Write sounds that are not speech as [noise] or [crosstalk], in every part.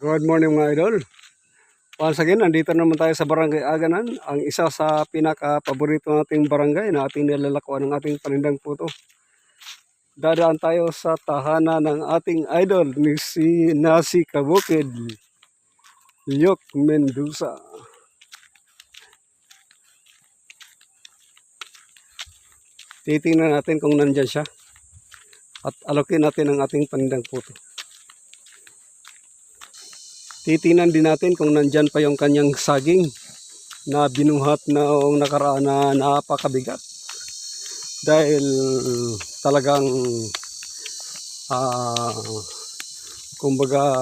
Good morning mga idol. Once again, nandito naman tayo sa Barangay Aganan, ang isa sa pinaka-paborito nating barangay na ating nilalakuan ng ating panindang puto. Dadaan tayo sa tahanan ng ating idol ni si Nasi Kabukid, Lyok Mendoza. Titingnan natin kung nandyan siya at alokin natin ang ating panindang puto. Titingnan din natin kung nandyan pa yung kanyang saging na binuhat noong nakaraan na napakabigat. Dahil talagang ah kumbaga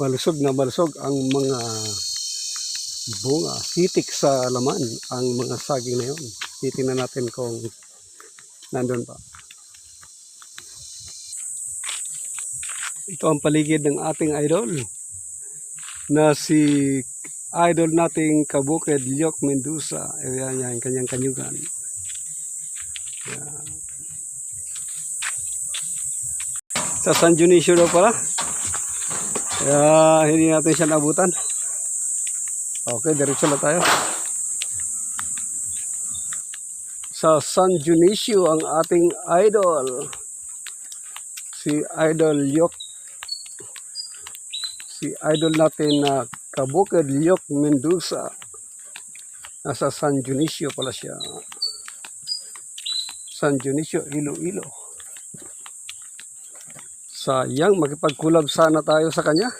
malusog na malusog ang mga bunga, hitik sa laman ang mga saging na yun. Titingnan natin kung nandun pa. Ito ang paligid ng ating idol na si idol nating kabukid Lyok Mendoza. Ayan niya ang kanyang kanyugan. Yan. Sa San Dionisio daw pala. Kaya hindi natin siya nabutan. Okay, diretso na tayo. Sa San Dionisio ang ating idol. Si Idol Lyok si idol natin na Kabukid Lyok Mendoza. Nasa San Dionisio pala siya. San Dionisio, Iloilo. Sayang, makipag-collab sana tayo sa kanya.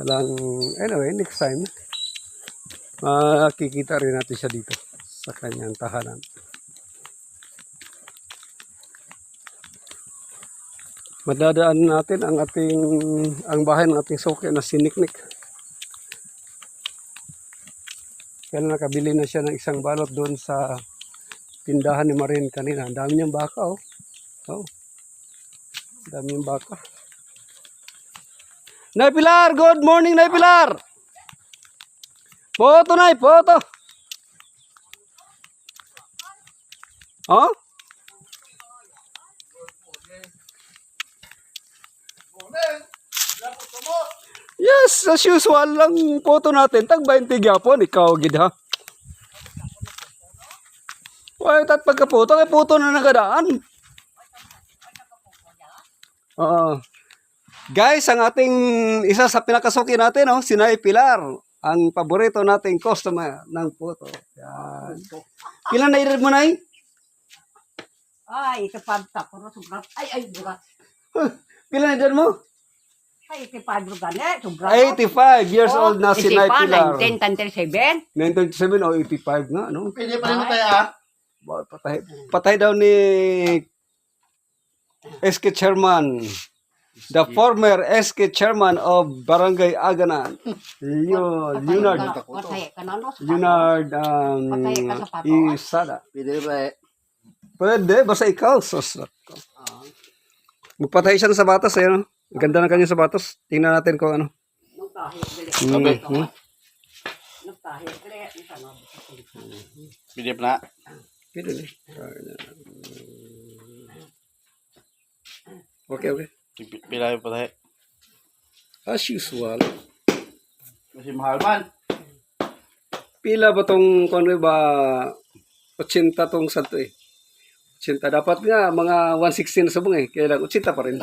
Walang, anyway, next time, makikita rin natin siya dito sa kanyang tahanan. Madadaan natin ang ating ang bahay ng ating soke na siniknik. Kaya nakabili na siya ng isang balot doon sa tindahan ni Marin kanina. Ang dami niyang baka oh. Oh. Dami niyang baka. Nay Pilar, good morning Nay Pilar. Poto Nay, poto. Oh? Yes, as usual lang photo natin. Tag 20 gyapon, ikaw gid ha. Wala tat pagkaputo, kay puto na nagadaan. Oo. guys, ang ating isa sa pinakasuki natin, oh, si Nay Pilar. Ang paborito nating customer ng puto. Yan. Pila na i mo, Nay? Ay, ito sobrang. Ay, ay, burat. Pila na mo? Ay, ito pagrugan eh. Sobrang. 85 years old na si Nay Pilar. 1937. 927 o 85 nga, no? Pwede pa rin mo tayo ah. Ba- Patay, patay daw ni SK Chairman. The former SK Chairman of Barangay Aganan. Leo, Leonard. Patay ka na, no? Leonard um, Patay ka sa pato, ah. Isada. Pwede eh. Basta ikaw. Sus. Magpatay siya ng sapatos. Ayun. Ang ganda ng kanyang sapatos. Tingnan natin kung ano. Nagtahit gali. Hmm, hmm. Sana. Pwede pa na. Pwede na. Okay, okay. Pila pa tayo. As usual. Kasi mahal man. Pila ba tong kung ano ba 80 tong santo eh. 80 dapat nga mga 160 na sabong eh. Kaya lang 80 pa rin. [laughs]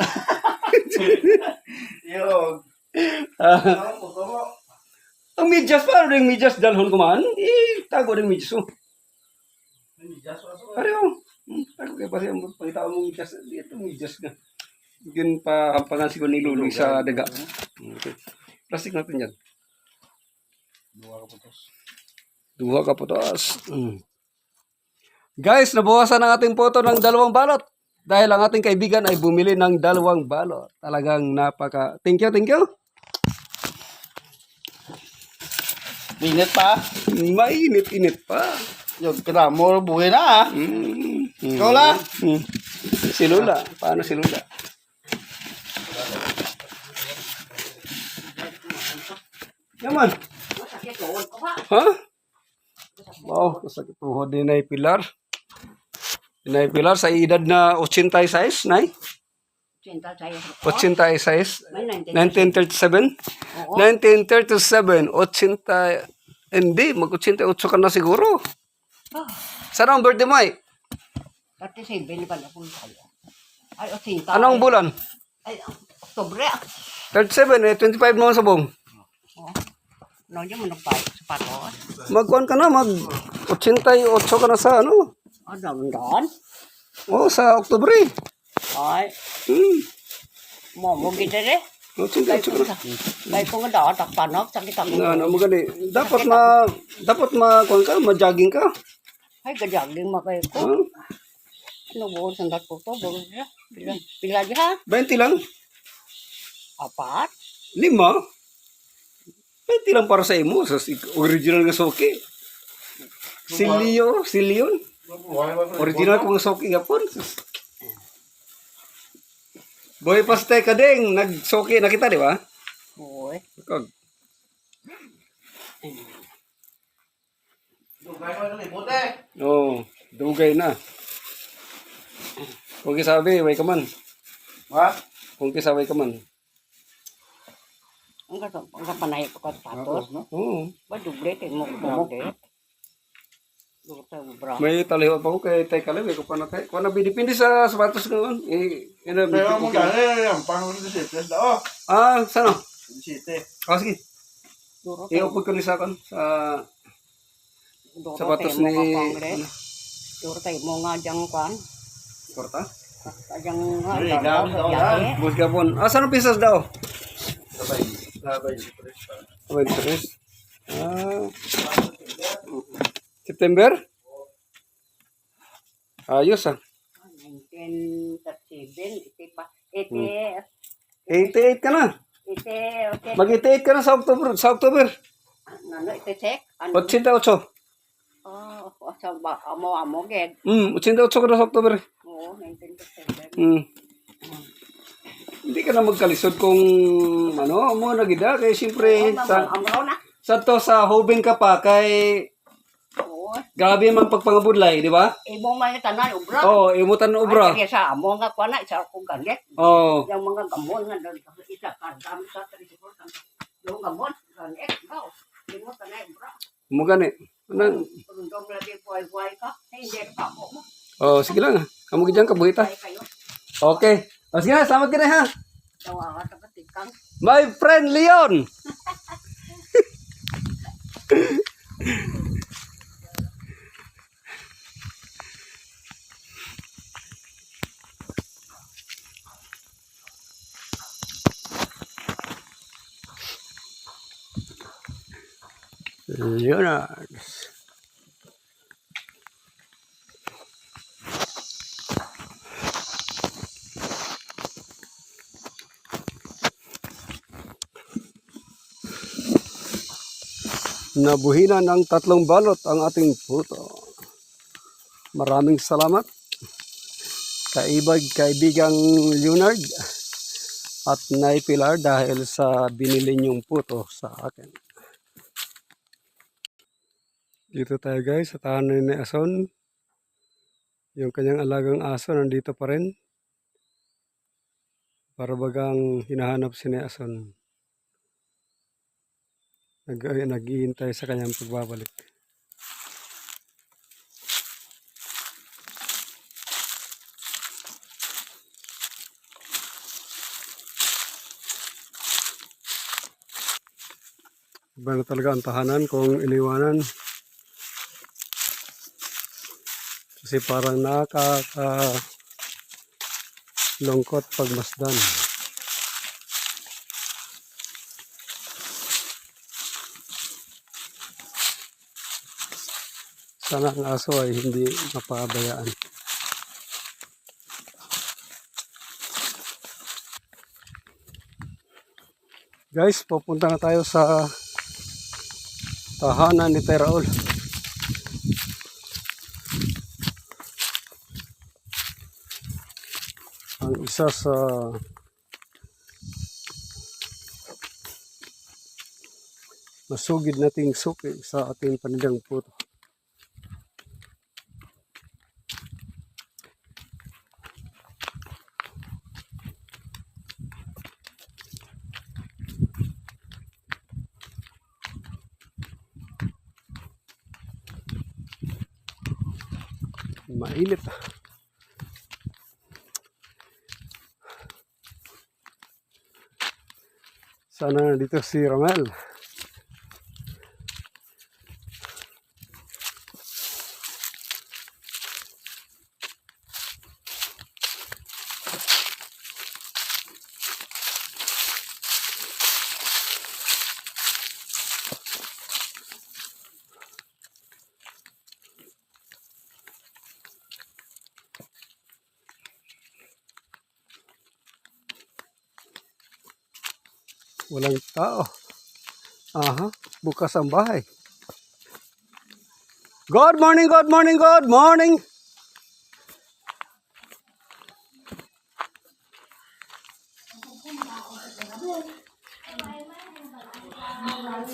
Yo. Ah, ang medyas pa rin medyas dalhon ko man. Eh, tago rin medyas oh. Pare oh. Hmm, Tago kaya pa siya pagkita mo medyas. Ito medyas nga. Yun pa ang pangansi ko ni Lulu sa daga. Okay. Plastic natin yan. Duha ka putos. Mm. Guys, nabawasan ang ating photo ng dalawang balot. Dahil ang ating kaibigan ay bumili ng dalawang balot. Talagang napaka... Thank you, thank you. Minit pa. Mainit-init pa. Yung pila mo buhay na ah. Mm. Mm. Lola. Mm. Si Lula. Paano si Lula? Yaman. Ha? Wow, masakit tuhod ni Nay Pilar. Nay Pilar sa edad na 86, Nay. Cinta saya. 86, May 19. 1937? Oo. 1937, 80, hindi, mag-88 ka na siguro. Ah, Saan ang birthday mo ay? 37 pala kung tayo. Ay, o cinta. Anong bulan? Ay, Oktobre. ah. 37 eh, 25 mo sa buong. Oo. No, di mo nagpalit sapatos. Magkuhan ka na, mag 88 ka na sa ano? Ah, daman Oh, sa Oktubre. Ay, Hmm, mo mo gitu deh. 88 ka na. Ay, kung ada tak panak sakit ako. Na, ano, magani. Dapat ma, dapat ma, kuhan ka, ma-jogging ka. Ay, gajaging makay ko. Ah, Ano buo sandat ko to? Buo na. Pila, pila ha? 20 lang. Apat? Lima. 20 lang para sa imo. Sa original nga soki. Silio, Silion. Original kong soki gapon. Boy paste ka ding, nagsoki na kita, di ba? Uy. Kag. Dugay mo ng libote. Oh, dugay na. Kung kisabi, way ka man. Ha? Kung kisabi ka man. Ang kapanay ko ka sapatos. Oo. Ba, duble, mo ko mo Dugo tayo bra. May taliho pa ko kay tay kalabi ko pa na tay. Kung nabidipindi sa sapatos ngayon, eh, ina Pero mo gani, ang pangulo ni Sites daw. Ah, sana? Site. Ah, sige. Duro tayo. Iupod ko ni sa kan sa Duro sapatos tayo mo ni ka kongre. Duro tayo mo nga diyang kwan. Porta. Diyang nga. Ay, daro, dami daw biyahe. yan. Bus gapon. Ah, saan pisas daw? Sabay. Sabay. Sabay tres. Ah. September? Ayos ah. 1937, iti pa. Iti, 88 ka na. iti, okay. Mag-88 ka na sa October. Sa October. Ano, iti check? Ano? 88. Oh, sa ba, amo, amo, ged. Hmm, 88 ka na sa October. Oo, 1937. Hmm. Hindi ka na magkalisod kung ano, mo na gida kay siyempre sa sa to sa Hoben ka pa kay Oo. grabe man pagpangabudlay, di ba? Ibong mga tanan, ubra. Oh, imutan na obra. Ay, sa amo nga kwa na, isa akong galit. Oh. Yung mga gamon nga isa ka, dami sa tricycle. Yung gamon, galit, daw. Hindi mo tanay, ubra. Mo gani. Anang Kung doon na di buhay-buhay ka, hindi ka mo. Oh, sige lang. Amo gid ka buhita. Okay. O sige na, salamat ka na ha. Dawa ka katikang. My friend Leon. [laughs] Leonard. Nabuhinan ng tatlong balot ang ating puto. Maraming salamat. Kaibag, kaibigang Leonard at Nay Pilar dahil sa binili niyong puto sa akin. Dito tayo guys sa tahanan ni Ason. Yung kanyang alagang aso nandito pa rin. Para bagang hinahanap si ni Ason. Nag, ay, naghihintay sa kanyang pagbabalik. Iba na talaga ang tahanan kung iniwanan. Kasi parang nakaka lungkot pagmasdan. Sana ang aso ay hindi mapabayaan. Guys, pupunta na tayo sa tahanan ni Teraol. Ang isa sa masugid nating suki sa ating panidang puto. Sana dito si Romel. Tao. Aha, bukas ang bahay. Good morning, good morning, good morning.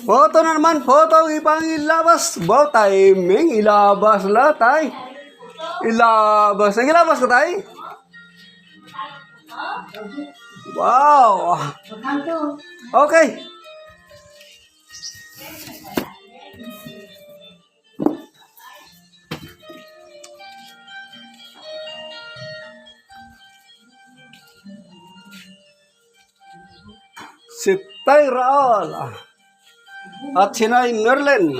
Photo na naman, photo ipang ilabas. Wow, timing, ilabas la, tay. Ilabas. Nang ilabas ka, tay? Wow. Okay. Si Tay Raol at si Nay Merlin.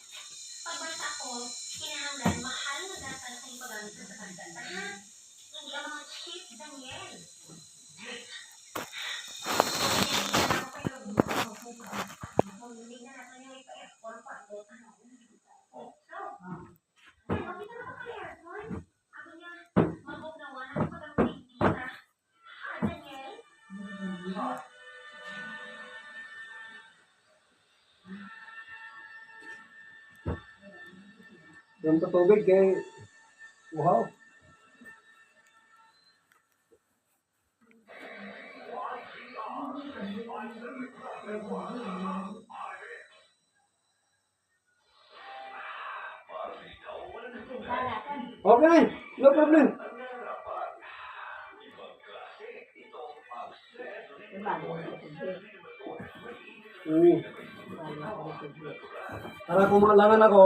Doon ka tubig kay... Wow. Okay, no problem. Mm. Para kung maalangan ako,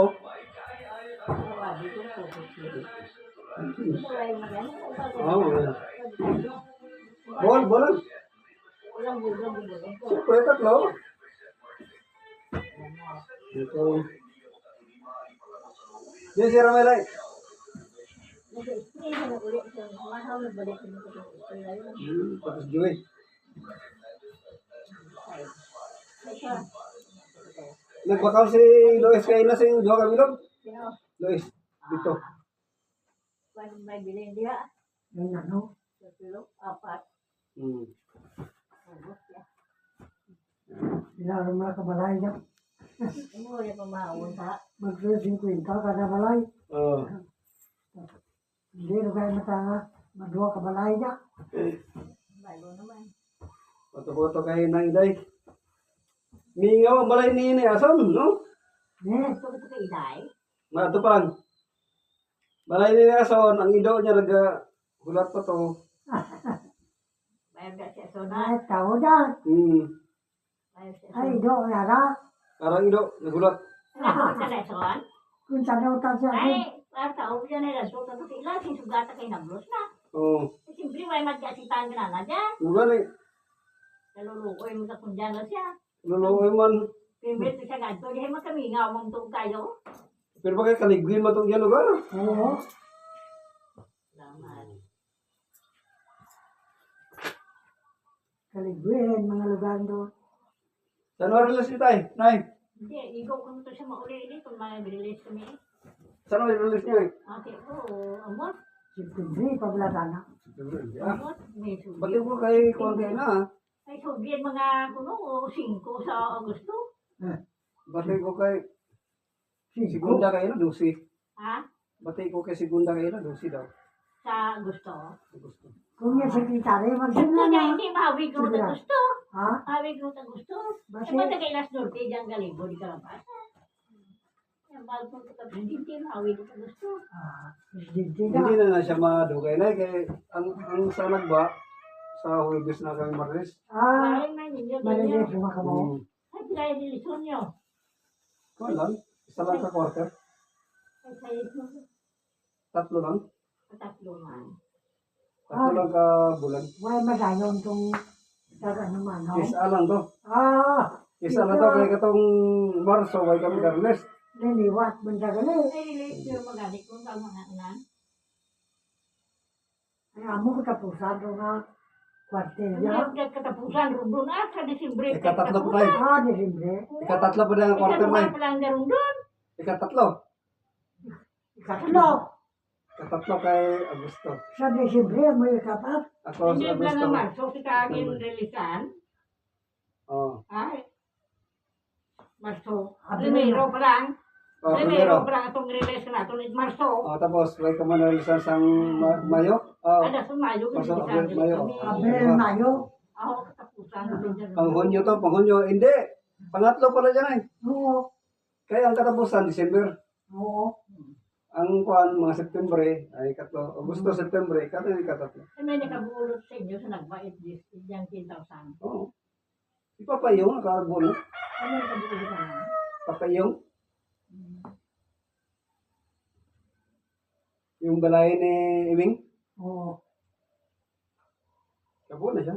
Oo. Bol, bolan. Siyempre, tatlo. Ito. Yan si Ramelay. Hmm, tapos Joey. Nagbakaw si Lois kayo na sa Jowa Camilo. Lois, dito. Kung may bilhin dia, May ano? tatlo, apat. Hmm. Ubus ya. Ilaro mga kabalay niya. Ano mo yung pamahawon sa? Magsulat 50 kada balay. Oo. Hindi ano na kayo matanga. Magduwa kabalay niya. Bago naman. Boto-boto kayo na inday. Mingaw ang balay ni ini asan, no? Eh, Gusto ko ito kay Iday. Matupan. Balay ni Ason, ang ido niya naga hulat pa to. Mayroon ka siya sona. ay tao dyan. Hmm. Mayroon siya Ay, sona. do, yara. Parang ido, nagulat. Ano ka lesson? Kung sa daw ta siya. Ay, para tao ko yan ay resulta to sila. Sinsugata kay nablos na. Oo. Eh, Siyempre, may magkasitan ka na na dyan. Lugan eh. Nalulukoy mo sa kundyan na siya. Luluoy man. Pimbit siya ganito. Di mo kami nga mong tong kayo. Pero bakit kaligwin mo itong yan lugar? Oo. Salamat. Kaligwin, mga lugar doon. Saan mo release ni tay? Nay, Hindi, ikaw kung ito siya mauli ini kung bililis kami. saan mo release niya eh? Ate ko, amot, Siyempre, pablatana. Ah, amot, may Pati subi. mo kay konti na ah. May subi mga kuno, o singko sa Agosto. Bati ko kay Hmm, si Segunda kayo na, Lucy. Ha? Batay ko kay Segunda kayo na, Lucy daw. Sa gusto. Sa gusto. Kung yan sekretary, magsunod na. Hindi, mahawig ko na gusto. Ha? Mahawig ko na gusto. Basi? Kapag na kay Las Norte, dyan galibo, di ka labas. Ah, hindi na na siya madugay na kay ang ang sa nagba sa Huwebes na kang Martes. Ah, Martes na ninyo. Martes na kamo. Hmm. Ay, kaya nilisyon nyo. Kailan? Isa lang sa quarter. Ay. Tatlo lang. Tatlo man. Tatlo lang ka bulan. May madayon tong sa ano man, no? Isa lang to. Ah, Isa lang to kay katong Marso way kami Carles. niliwat man sa gali. Ay, relate nyo magalit kung sa mga anan. Ay, amo ko tapusan ito nga kwartelya. Hindi ka katapusan, rundo na sa Disimbre. Ikatatlo pa tayo. Ah, Desembre. Ikatatlo pa na ang quarter na. Ikatatlo lang. Ikatatlo. Ikatatlo kay Agosto. Sa Desembre, may ikapat. Ako Hindi sa ba Agosto. naman, so kita aging relisan. Oh. Ay. Marso. Primero pa lang. Oh, Primero primero. pa lang itong release na ito ni Marso. Oh, tapos way ka man nalisan sang Ma- Mayo. Oh. Ada sumayo. Marso, Abril, Mayo. Abril, Mayo. Ako katapusan. Pang Hunyo to, pang Hunyo. Hindi. Pangatlo pala dyan ay. Oo. Kaya ang katapusan, December. Oo. Ang kuan mga September ay katlo. Agosto, September, katlo yung katatlo. Ay, may nakabulot sa inyo sa nagbait this. Diyan 10,000. Oo. Ipapayong, nakabulo. Ano nakabulot ka na? Papayong. Yung balay ni Iming. Oo. Kabo na siya.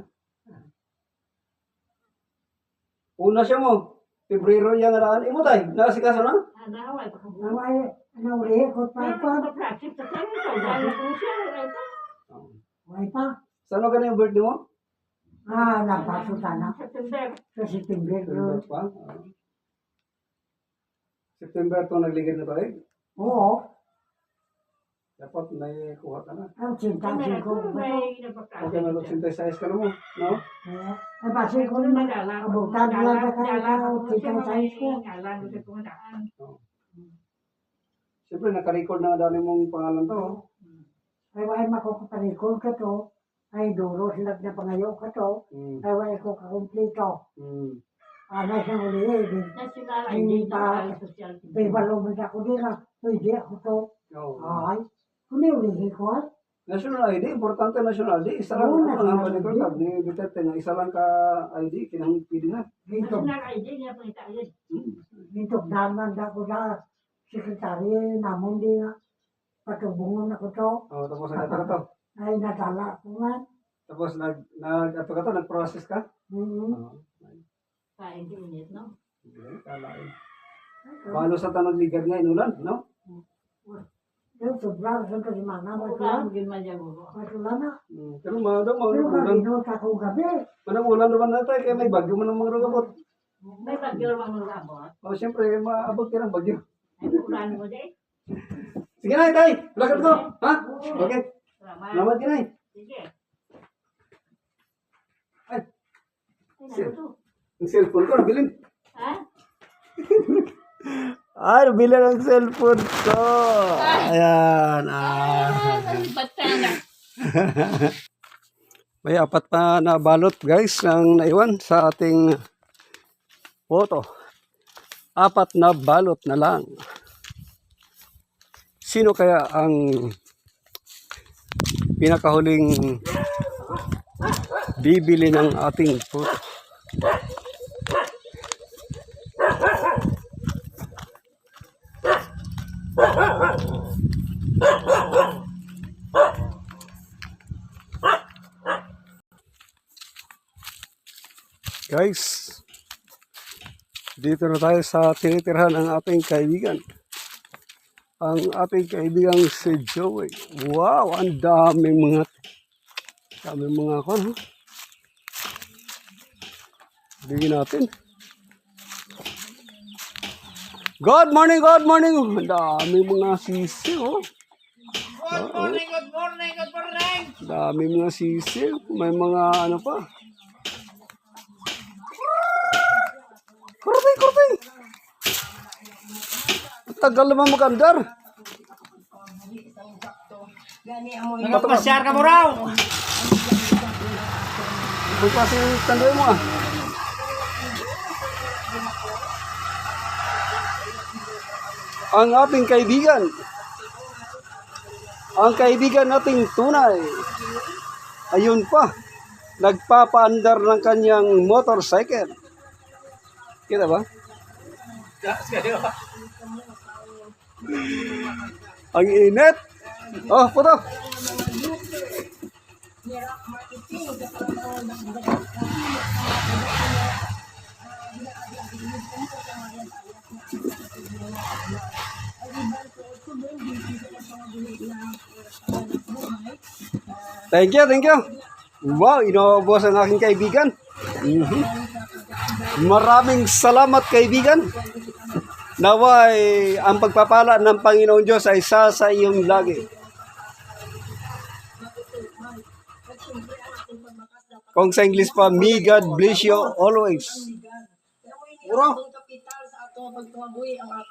Una siya mo. Pebrero yung araan. Imo tay, nakasikaso na? Ay pakabulot. Naway, nawali ko pa pa. sa tayo, po siya. ito. Way pa. Saan ka na yung birthday mo? Ah, napaso sana. September. Sa September. September pa. Ah. September to nagligid na tayo. Oo. Dapat may kuha ka na. Ang sintasin ko. May Okay na nagpa-practice. 86 ka na mo. No? Ay, basi ko naman. Abutan lang sa kanya. Sintasin ko. Siyempre, nakarecord na dami mong pangalan to. oh. Ay, way makukupalikon ka to. Ay, duro sila na pangayo ka to. Hmm. Ay, way ko kakumplito. Hmm. Ana siya uli eh. di- National ID na social May balo mo ako nila. Pwede ako to. Oo. Ay, kung uli ko ay. National ID, importante national ID. Isa lang nga palikod ID. ka. Ni Duterte nga, isa lang ka ID, kinang pili na. National ID niya po itayo. Hmm. dito naman ako sa sekretary namon di nga. Patubungon ako to. Oh, tapos nag ka to. Ay, natala ko nga. Tapos nag, nag, ato ka to, nag-process ka. Mm-hmm. Sa ID unit, no? Sige, kalain. Balo sa tanong ligad nga inulan, no? Sobrang sa kasi mga Wala matula. mo ginman dyan mo. Matula na. Hmm. Pero mga daw, mga Pero ulan. kanino sa kong gabi. Manang ulan naman na tayo, kaya may bagyo man ng mga rugabot. May bagyo naman ng labot. O, siyempre, maabot ka ng bagyo. Ay, ulan mo din. Sige na, tay! Lakad ko! Ha? Okay. Salamat. Ka na, Sige. Ay. Ay, to? Ang cellphone ko, nabilin. Ha? [laughs] Ay, nabilin ang cellphone ko. Ayan. Ah. [laughs] May apat pa na balot guys ng naiwan sa ating photo. Apat na balot na lang. Sino kaya ang pinakahuling bibili ng ating photo? Guys, dito na tayo sa tinitirhan ng ating kaibigan. Ang ating kaibigang si Joey. Wow, ang dami mga dami mga kon. Bigyan natin. Good morning, good morning. Ang dami mga sisi, oh. Good morning, good morning, good morning. Dami mga sisi. May mga ano pa. Kurtay. Ang Tagal naman mag-andar. Nagpasyar ka mo raw! Bukas yung tandoy mo ah. ang ating kaibigan. Ang kaibigan nating tunay. Ayun pa, nagpapaandar ng kanyang motorcycle. Kita ba? Ang init. Oh, puto. Thank you, thank you. Wow, inubos ang aking kaibigan. Mhm. Maraming salamat kaibigan. Naway ang pagpapala ng Panginoon Diyos ay sa sa iyong lagi. Kung sa English pa, may God bless you always.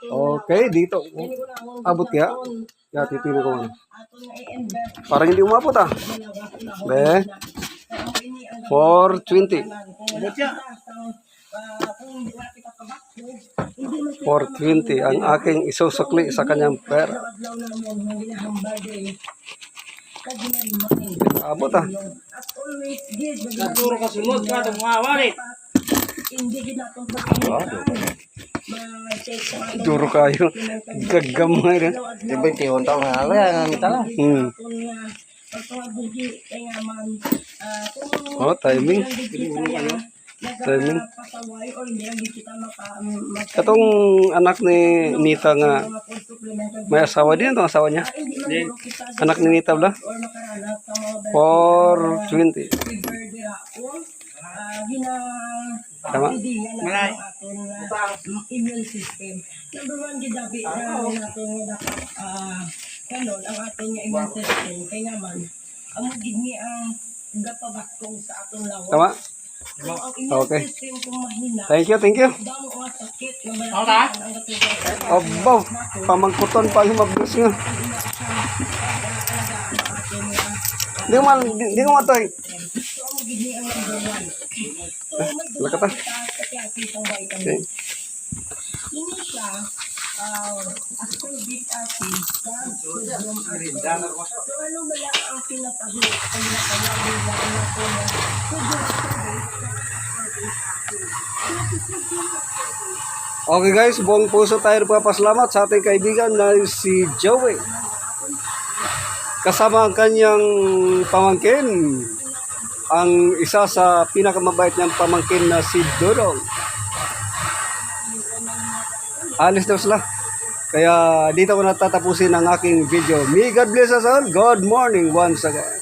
Okay, dito. Abot kaya? Ya, titino ko. Parang hindi umabot ah. Be. 420. 420 ang aking isusukli sa kanyang pera. Abot ah. Naturo ka sulod ka itong mga warit. Duro kayo. Gagamay rin. Di ba yung taong nga ala, ang mitala. Hmm. Oh, timing. Timing. Katong anak ni Nita nga may asawa din itong asawa niya. Anak ni Nita ba? 420. Tama? Malay. immune system. Number one, gidabi na natin ah kanon ang ating nga immune system. Kaya naman, amo gid ni ang gapabatkong sa atong lawas. Tama? Ang immune Okay. system kung mahina, Thank you, thank you. damo nga sakit nga. Abaw, pamangkuton pa yung mabdos nga. Di ko man, di, di ko. So. So, may duha Lakata. Okay. Ini siya, uh, ascorbic acid, sodium acid. So, ano ba lang ang? Ang pinapalagi na ano ascorbic. Okay guys, buong puso tayo nagpapasalamat sa ating kaibigan na si Joey. Kasama ang kanyang pamangkin, ang isa sa pinakamabait niyang pamangkin na si Dodong. Alis daw sila. Kaya dito ko natatapusin ang aking video. May God bless us all. Good morning once again.